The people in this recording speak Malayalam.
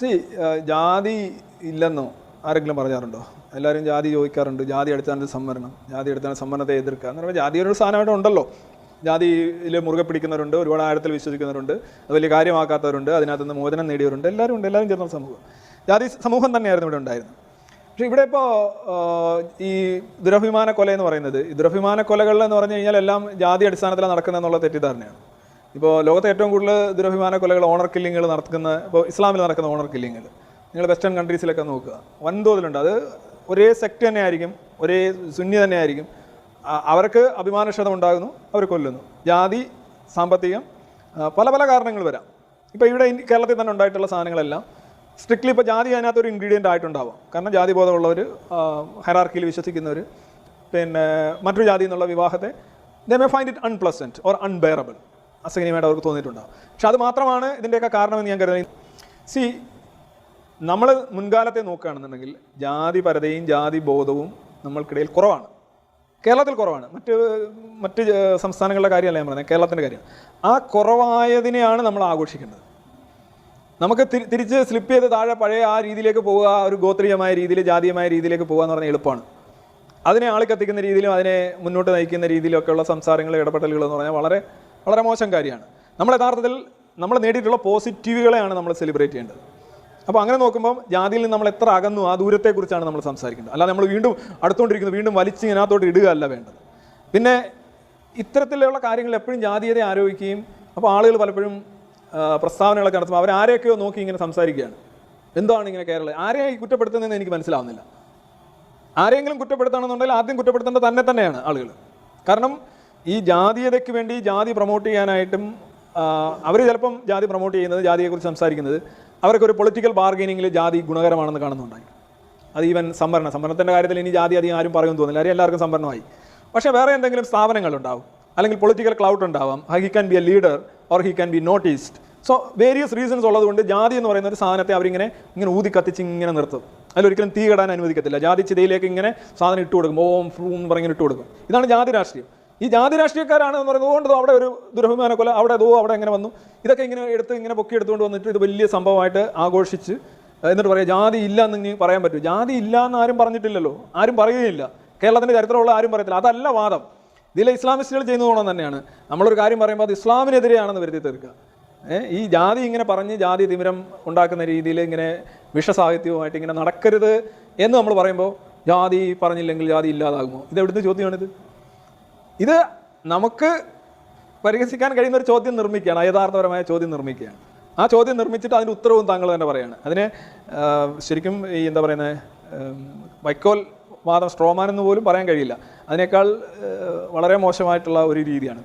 സി ജാതി ഇല്ലെന്നോ ആരെങ്കിലും പറഞ്ഞാറുണ്ടോ? എല്ലാവരും ജാതി ചോദിക്കാറുണ്ട്. ജാതി അടിസ്ഥാനത്തിൽ സംവരണം. ജാതി അടിസ്ഥാന സംവരണത്തെ എതിർക്കുക എന്ന് പറയുമ്പോൾ ജാതി ഒരു സാധനമായിട്ട് ഉണ്ടല്ലോ. ജാതിയിൽ മുറുകെ പിടിക്കുന്നവരുണ്ട് ഒരുപാട് ആഴത്തിൽ വിശ്വസിക്കുന്നവരുണ്ട് അത് വലിയ കാര്യമാക്കാത്തവരുണ്ട് അതിനകത്ത് നിന്ന് മോചനം നേടിയവരുണ്ട് എല്ലാവരും ഉണ്ട്. എല്ലാവരും ചേർന്ന സമൂഹം. ജാതി സമൂഹം തന്നെയായിരുന്നു ഇവിടെ ഉണ്ടായിരുന്നത്. പക്ഷേ ഇവിടെ ഇപ്പോൾ ഈ ദുരഭിമാന കൊല എന്ന് പറയുന്നത് ദുരഭിമാന കൊലകൾ എന്ന് പറഞ്ഞു കഴിഞ്ഞാൽ എല്ലാം ജാതി അടിസ്ഥാനത്തിലാണ് നടക്കുന്നത് എന്നുള്ള തെറ്റിദ്ധാരണയാണ്. ഇപ്പോൾ ലോകത്തെ ഏറ്റവും കൂടുതൽ ദുരഭിമാന കൊലകൾ ഓണർ കില്ലിങ്ങുകൾ നടക്കുന്ന ഇപ്പോൾ ഇസ്ലാമിൽ നടക്കുന്ന ഓണർ കില്ലിങ്ങുകൾ നിങ്ങൾ വെസ്റ്റേൺ കൺട്രീസിലൊക്കെ നോക്കുക. വൻതോതിലുണ്ട്. അത് ഒരേ സെക്ട് തന്നെ ആയിരിക്കും ഒരേ സുന്നി തന്നെ ആയിരിക്കും. അവർക്ക് അഭിമാനക്ഷതം ഉണ്ടാകുന്നു അവർ കൊല്ലുന്നു. ജാതി സാമ്പത്തികം പല പല കാരണങ്ങൾ വരാം. ഇപ്പോൾ ഇവിടെ കേരളത്തിൽ തന്നെ ഉണ്ടായിട്ടുള്ള സാധനങ്ങളെല്ലാം സ്ട്രിക്ട്ലി ഇപ്പോൾ ജാതി അതിനകത്ത് ഒരു ഇൻഗ്രീഡിയന്റ് ആയിട്ടുണ്ടാവാം. കാരണം ജാതി ബോധമുള്ളവർ ഹെറാർക്കിയിൽ വിശ്വസിക്കുന്നവർ പിന്നെ മറ്റൊരു ജാതി എന്നുള്ള വിവാഹത്തെ they may find it unpleasant or unbearable അസഹനീയമായിട്ട് അവർക്ക് തോന്നിയിട്ടുണ്ടാവും. പക്ഷെ അത് മാത്രമാണ് ഇതിന്റെയൊക്കെ കാരണമെന്ന് ഞാൻ കരുതുന്നത്. സി നമ്മൾ മുൻകാലത്തെ നോക്കുകയാണെന്നുണ്ടെങ്കിൽ ജാതി പരതയും ജാതി ബോധവും നമ്മൾക്കിടയിൽ കുറവാണ്. കേരളത്തിൽ കുറവാണ്. മറ്റ് മറ്റ് സംസ്ഥാനങ്ങളുടെ കാര്യമല്ല ഞാൻ പറഞ്ഞത്. കേരളത്തിന്റെ കാര്യം. ആ കുറവായതിനെയാണ് നമ്മൾ ആഘോഷിക്കേണ്ടത്. നമുക്ക് തിരി- തിരിച്ച് സ്ലിപ്പ് ചെയ്ത് താഴെ പഴയ ആ രീതിയിലേക്ക് പോവുക ഒരു ഗോത്രീയമായ രീതിയിൽ ജാതീയമായ രീതിയിലേക്ക് പോകുക എന്ന് പറഞ്ഞാൽ എളുപ്പമാണ്. അതിനെ ആളിക്കത്തിക്കുന്ന രീതിയിലും അതിനെ മുന്നോട്ട് നയിക്കുന്ന രീതിയിലൊക്കെയുള്ള സംസാരങ്ങൾ ഇടപെടലുകൾ എന്ന് പറഞ്ഞാൽ വളരെ വളരെ മോശം കാര്യമാണ്. നമ്മൾ യഥാർത്ഥത്തിൽ നമ്മൾ നേടിയിട്ടുള്ള പോസിറ്റീവുകളെയാണ് നമ്മൾ സെലിബ്രേറ്റ് ചെയ്യേണ്ടത്. അപ്പോൾ അങ്ങനെ നോക്കുമ്പോൾ ജാതിയിൽ നിന്ന് നമ്മൾ എത്ര അകന്നു ആ ദൂരത്തെക്കുറിച്ചാണ് നമ്മൾ സംസാരിക്കുന്നത് അല്ലാതെ നമ്മൾ വീണ്ടും അടുത്തുകൊണ്ടിരിക്കുന്നു വീണ്ടും വലിച്ച് ഇതിനകത്തോട്ട് ഇടുക അല്ല വേണ്ടത്. പിന്നെ ഇത്തരത്തിലുള്ള കാര്യങ്ങൾ എപ്പോഴും ജാതീയതയെ ആരോപിക്കുകയും അപ്പോൾ ആളുകൾ പലപ്പോഴും പ്രസ്താവനകളൊക്കെ നടത്തുമ്പോൾ അവരാരെയൊക്കെയോ നോക്കി ഇങ്ങനെ സംസാരിക്കുകയാണ്. എന്താണ് ഇങ്ങനെ കേരളം? ആരെയാണ് ഈ കുറ്റപ്പെടുത്തുന്നതെന്ന് എനിക്ക് മനസ്സിലാവുന്നില്ല. ആരെങ്കിലും കുറ്റപ്പെടുത്തണമെന്നുണ്ടെങ്കിൽ ആദ്യം കുറ്റപ്പെടുത്തേണ്ടത് തന്നെ തന്നെയാണ് ആളുകൾ. കാരണം ഈ ജാതീയതയ്ക്ക് വേണ്ടി ജാതി പ്രൊമോട്ട് ചെയ്യാനായിട്ടും അവർ ചിലപ്പം ജാതി പ്രൊമോട്ട് ചെയ്യുന്നത് ജാതിയെക്കുറിച്ച് സംസാരിക്കുന്നത് അവർക്ക് ഒരു പൊളിറ്റിക്കൽ ബാർഗെയിനിങ്ങിൽ ജാതി ഗുണകരമാണെന്ന് കാണുന്നുണ്ടായി. അത് ഈവൻ സംവരണം സംവരണത്തിന്റെ കാര്യത്തിൽ ഇനി ജാതി അധികം ആരും പറയുമെന്ന് തോന്നില്ല അറിയാം എല്ലാവർക്കും സംവരണമായി. പക്ഷേ വേറെ എന്തെങ്കിലും സ്ഥാപനങ്ങളുണ്ടാവും അല്ലെങ്കിൽ പൊളിറ്റിക്കൽ ക്ലൗഡ് ഉണ്ടാവാം. He can be a leader or he can be noticed so various reasons ഉള്ളതുകൊണ്ട് ജാതി എന്ന് പറയുന്ന ഒരു സാധനത്തെ അവരിങ്ങനെ ഇങ്ങനെ ഊതി കത്തിച്ച് ഇങ്ങനെ നിർത്തും. അതിലൊരിക്കലും തീ കെടാൻ അനുവദിക്കത്തില്ല. ജാതി ചിതയിലേക്ക് ഇങ്ങനെ സാധനം ഇട്ട് കൊടുക്കും ഓം ഫ്രൂം എന്ന് പറഞ്ഞിങ്ങനെ കൊടുക്കും ഇതാണ് ജാതി രാഷ്ട്രീയം. ഈ ജാതി രാഷ്ട്രീയക്കാരാണ് എന്ന് പറയുന്നത്. അതുകൊണ്ട് അവിടെ ഒരു ദുരഭിമാന കൊല അവിടെ ദോ അവിടെ എങ്ങനെ വന്നു. ഇതൊക്കെ ഇങ്ങനെ എടുത്ത് ഇങ്ങനെ പൊക്കി എടുത്തുകൊണ്ട് വന്നിട്ട് ഇത് വലിയ സംഭവമായിട്ട് ആഘോഷിച്ച് എന്നിട്ട് പറയാം ജാതി ഇല്ല എന്ന് ഇനി പറയാൻ പറ്റും. ജാതി ഇല്ല എന്ന് ആരും പറഞ്ഞിട്ടില്ലല്ലോ. ആരും പറയുകയില്ല. കേരളത്തിന്റെ ചരിത്രമുള്ള ആരും പറയത്തില്ല. അതല്ല വാദം. ഇതിലെ ഇസ്ലാമിസ്റ്റുകൾ ചെയ്യുന്ന ഗുണം തന്നെയാണ്. നമ്മളൊരു കാര്യം പറയുമ്പോൾ അത് ഇസ്ലാമിനെതിരെയാണെന്ന് വരുത്തി തീർക്കുക. ഈ ജാതി ഇങ്ങനെ പറഞ്ഞ് ജാതി തിമിരം ഉണ്ടാക്കുന്ന രീതിയിൽ ഇങ്ങനെ വിഷസാഹിത്യവുമായിട്ട് ഇങ്ങനെ നടക്കരുത് എന്ന് നമ്മൾ പറയുമ്പോൾ ജാതി പറഞ്ഞില്ലെങ്കിൽ ജാതി ഇല്ലാതാകുമോ? ഇത് എവിടുന്ന് ചോദ്യമാണിത്? ഇത് നമുക്ക് പരിഹസിക്കാൻ കഴിയുന്ന ഒരു ചോദ്യം നിർമ്മിക്കുകയാണ് യഥാർത്ഥപരമായ ചോദ്യം നിർമ്മിക്കുകയാണ്. ആ ചോദ്യം നിർമ്മിച്ചിട്ട് അതിന്റെ ഉത്തരവും താങ്കൾ തന്നെ പറയാണ്. അതിന് ശരിക്കും ഈ എന്താ പറയുന്നത് വൈക്കോൽ വാദം സ്ട്രോമാൻ എന്ന് പോലും പറയാൻ കഴിയില്ല. അതിനേക്കാൾ വളരെ മോശമായിട്ടുള്ള ഒരു രീതിയാണ്.